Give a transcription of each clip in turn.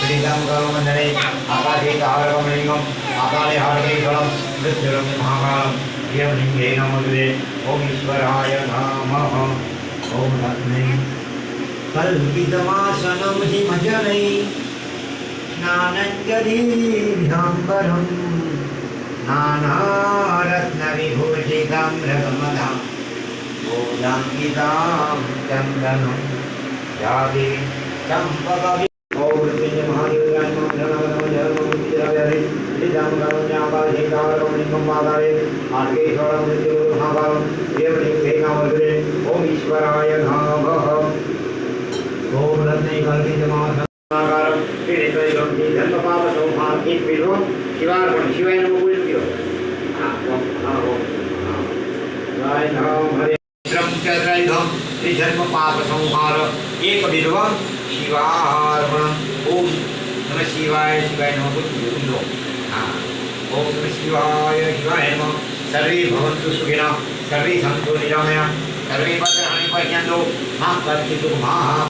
श्रीकांकरोमंडले आकाशे कालकमलिंगम अकाले हार्दे फलम मृत्युरम महाकालम यम लिंगे नमोदुरे ओम ईश्वराय नमः ओम रत्ने कल्पितमासनं हिमजनै स्नानञ्जरीभ्याम्बरं नानारत्नविभूषितां रगमदां गोदाङ्गितां चन्दनं यादे ओम ईश्वराय नमः ओम रत्न कल्पी जमा शिवार्पण शिवाय नमः बोल दियो राय नाम हरे श्रम चर राय धम श्री धर्म पाप संहार एक विधवा शिवार्पण ओम नमः शिवाय शिवाय नमः बुद्ध हाँ ओम शिवाय शिवाय नमः। सर्वे भवन्तु सुखिनः, सर्वे सन्तु निरामया। सर्वे भद्राणि पश्यन्तु मा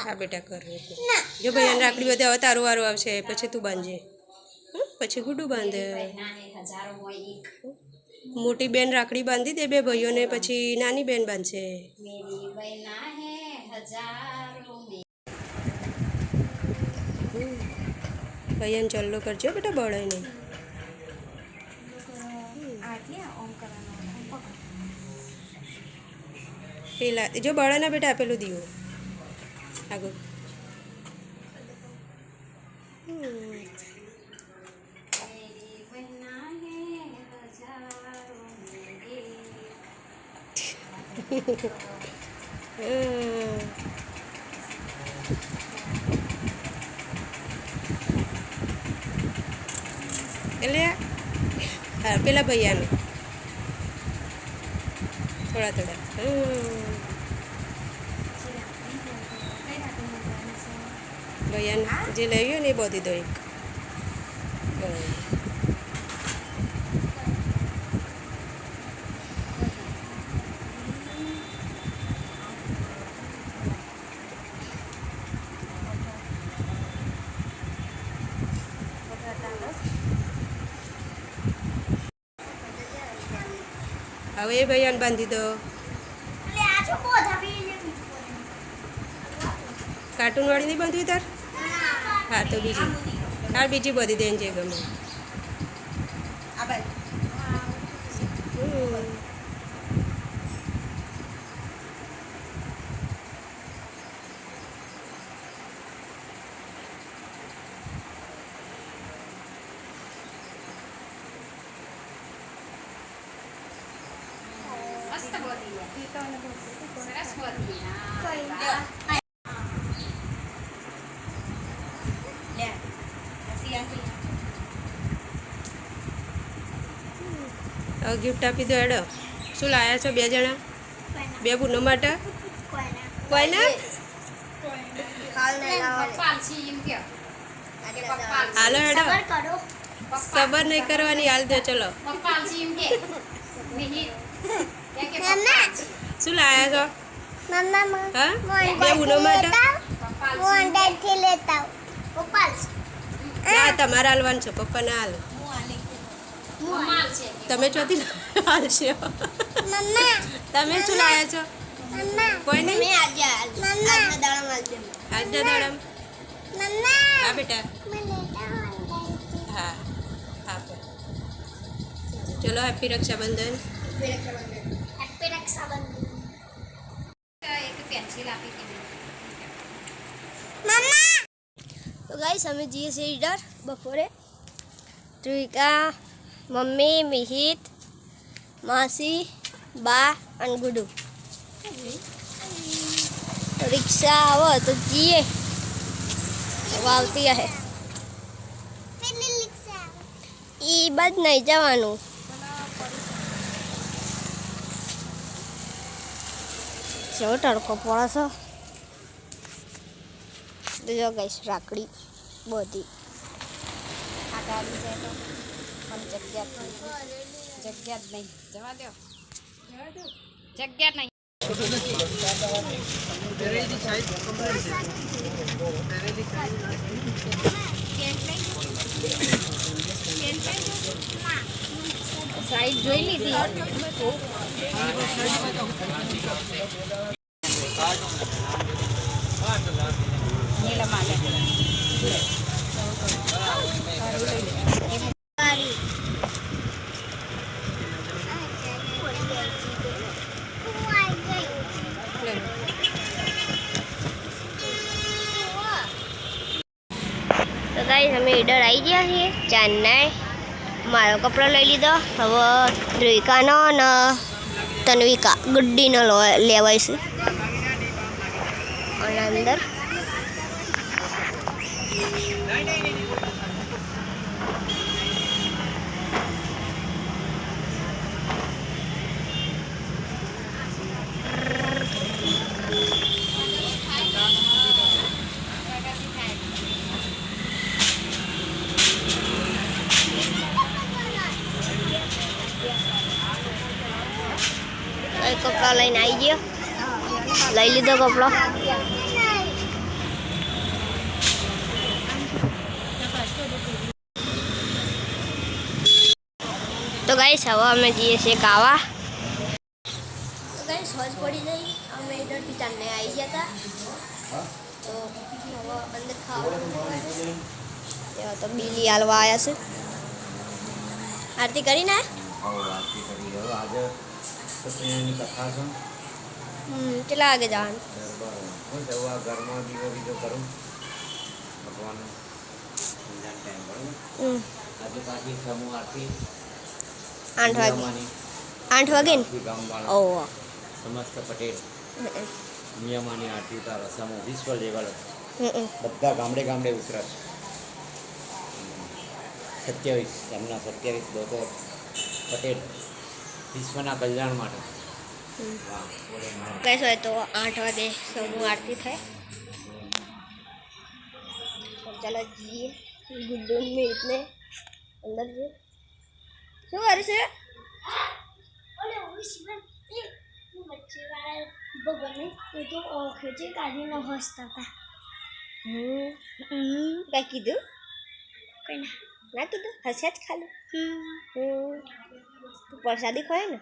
હા બેટા કર જો ભાઈ રાખડી બધા હવે તારું વારું આવશે પછી તું બાંધજે. હં? પછી ગુડું બાંધે. મોટી બેન રાખડી બાંધી દે બે ભાઈઓને પછી નાની બેન બાંધશે. ભાઈયાને ચલ્લો કરજો બેટા બળાય નહીં પેલા જો બળાના બેટા આપેલું દીવો. આગળ. એટલે પેલા ભૈયાનું. થોડા થોડા હમ. ભૈયાને જે લઈ ગયો ને એ બોધી દો એક હવે એ ભાઈ બાંધી દો. કાર્ટૂન વાળી નહીં બાંધવી તાર? હા તો બીજી. હા બીજી બધી દેન જે ગમે હમ. હવે ગિફ્ટ આપી દો એડો શું લાયા છો બે જણા બે બુનો માટે કોઈને હાલો એડો સબર નહીં કરવાની હાલ દો ચલો શું લાયા છો હા બે બુનો માટે ના તમારે હાલવાનું છે પપ્પાને હાલ તમે ચોથી હાલશો તમે શું લાયા છો કોઈ નહીં આજના દાડામાં હા બેટા હા હા પણ ચલો હેપી રક્ષાબંધન તો ગાઈસ અમે જઈએ છીએ ઈડર બપોરે ત્રિકા મમ્મી મિહિત માસી બા અને ગુડુ રિક્ષા આવો તો જઈએ વાવતી હે ઈ બધ નહીં જવાનું કેવો તડકો પડે છે. જો ગઈશ રાખડી બધી. આ ગાડી જાય તો પણ જગ્યા જગ્યા જ નહીં. જવા દો નહીં. સાઈડ જોઈ લીધી નીલા માટે તો ગાઈસ અમે ઈડર આવી ગયા છીએ ચેન્નાઈ મારો કપડો લઈ લીધો. હવે ધ્રુવિકાનો અને તન્વિકા. ગુડ્ડીનો લેવાય છે. અને અંદર કપડો લઈને આવી ગયો. લઈ લીધો કપડો. તો ગાઈસ હવે અમે જઈએ છીએ કાવા. તો ગાઈસ હોજ પડી ગઈ. અમે ઇધરથી ચાંદને આવી ગયા હતા તો હવે અંદર ખાવાનું તો બિલી હાલવા આવ્યા છે. આરતી કરીને? આવો કરી. આજે સત્યનારાયણની કથા છે હમ કેટલા વાગે જવાનું બરાબર હું જવું આ ઘરમાં દીવો બીજો કરું ભગવાનનું સંધ્યાનો ટાઈમ બરાબર હમ આજે પાછી સમૂહ આરતી આઠ વાગે મિયામાની આઠ વાગે ને આરતી ગામવાળા ઓહ સમસ્ત પટેલ મિયામાની આરતી ઉતારો સમૂહ વિશ્વ લેવલ હમ બધા ગામડે ગામડે ઉતરસ સત્યાવીસ એમના સત્યાવીસ લોકો પટેલ વિશ્વના કલ્યાણ માટે. કઈ હોય તો આઠ વાગે સમૂહ આરતી થાય. ચાલો જઈએ. ગુડ્ડુ મીતને અંદર જઈએ. શું કરે છે? કઈ કીધું? કઈ ના. ના કીધું? હસ્યા જ ખાલી. હમ. તું પ્રસાદી ખવાય ને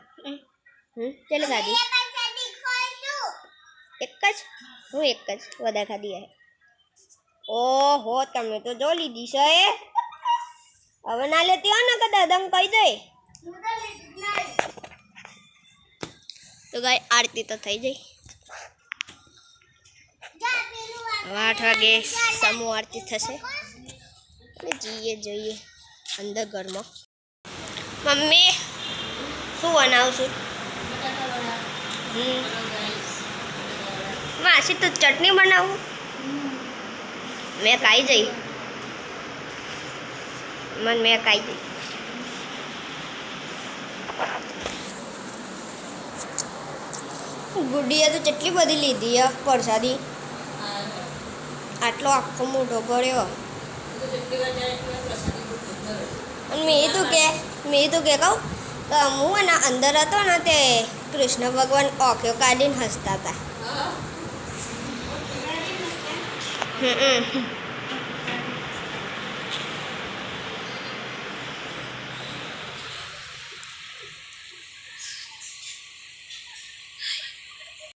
હમ ચાલો ખાધી એક જ હું એક જ વધારે ખાધી હે ઓહો તમે તો જો લીધી છે એ હવે ના લેતી હો ને કે દાદાને કહી દે તો ગાય આરતી તો થઈ જઈ હવે આઠ વાગે સમૂહ આરતી થશે અને જઈએ જોઈએ અંદર ઘરમાં મમ્મી શું બનાવશું માસી તો ચટણી બનાવું? મેં ખાઈ જઈ. મન મેં ખાઈ જઈ. ગુડીએ તો કેટલી બધી લીધી આ પ્રસાદી? આટલો આખો મોઢો ભર્યો. અને મેં તો કે મેં તો કે કહું હું અને અંદર હતો ને તે કૃષ્ણ ભગવાન ઓખ્યો કાઢીને હસતા હતા. હમ.